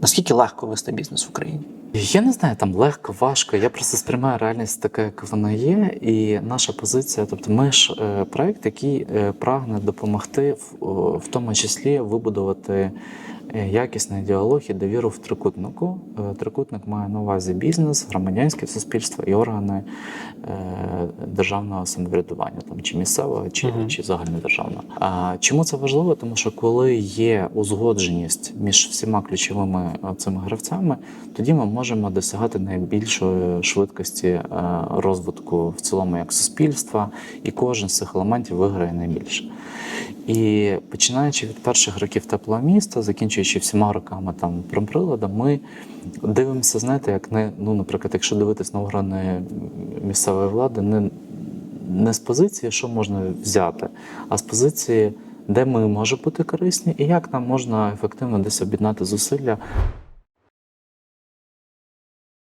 Наскільки легко вести бізнес в Україні? Я не знаю, там легко, важко. Я просто сприймаю реальність така, як вона є. І наша позиція, тобто, ми ж е, проект, який е, прагне допомогти, в, тому числі вибудувати якісний діалог і довіру в трикутнику. Е, Трикутник має на увазі бізнес, громадянське суспільство і органи е, державного самоврядування, там чи місцевого, чи, Мгм. чи загальнодержавного. А чому це важливо? Тому що коли є узгодженість між всіма ключовими е, цими гравцями, тоді ми можемо досягати найбільшої швидкості е, розвитку в цілому як суспільства, і кожен з цих елементів виграє найбільше. І починаючи від перших років теплого міста, закінчуючи всіма роками там промприлада, ми дивимося, знаєте, як не ну, наприклад, якщо дивитись на органи місцевої влади, не, не з позиції, що можна взяти, а з позиції, де ми можемо бути корисні, і як нам можна ефективно десь об'єднати зусилля